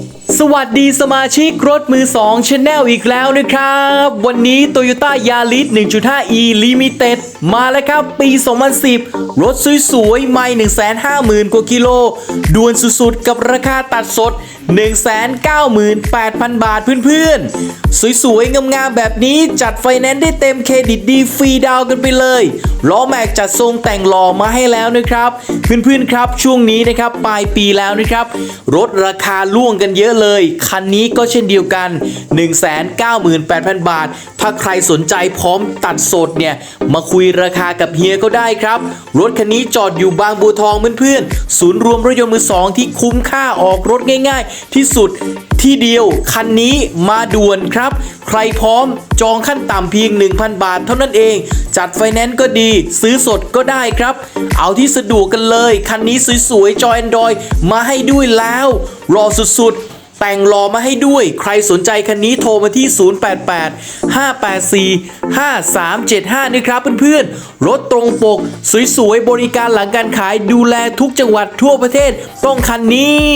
you. สวัสดีสมาชิกรถมือ2 Channel อีกแล้วนะครับ วันนี้ Toyota Yaris 1.5e Limited มาแล้วครับ ปี 2010 รถสวยๆ ไม่ 150,000 กว่ากิโลด่วนสุดๆ กับราคาตัดสด 198,000 บาทเพื่อนๆ สวยๆ งามๆ แบบนี้จัดไฟแนนซ์ได้เต็มเครดิตดีฟรีดาวน์กันไปเลยล้อแม็กจัดทรงแต่งหล่อมาให้แล้วนะครับเพื่อนๆครับช่วงนี้นะครับปลายปีแล้วนะครับ รถราคาล่วงกันเยอะเลยคันนี้ก็เช่นเดียวกัน 198,000 บาท ถ้าใครสนใจพร้อมตัดสดเนี่ย มาคุยราคากับเฮียก็ได้ครับ รถคันนี้จอดอยู่บางบัวทองเพื่อนๆ ศูนย์รวมรถยนต์มือสองที่คุ้มค่าออกรถง่าย ๆ ที่สุดที่เดียวคันนี้มาด่วนครับ ใครพร้อมจองขั้นต่ำเพียง 1,000 บาทเท่านั้นเอง จัดไฟแนนซ์ก็ดี ซื้อสดก็ได้ครับ เอาที่สะดวกกันเลย คันนี้สวยๆ จอยแอนดรอยมาให้ด้วยแล้ว รอสุดๆ แต่งรอมาให้ด้วย ใครสนใจคันนี้โทรมาที่ 088 584 5375 นะครับเพื่อนๆ รถตรงปก สวยๆ บริการหลังการขายดูแลทุกจังหวัดทั่วประเทศต้องคันนี้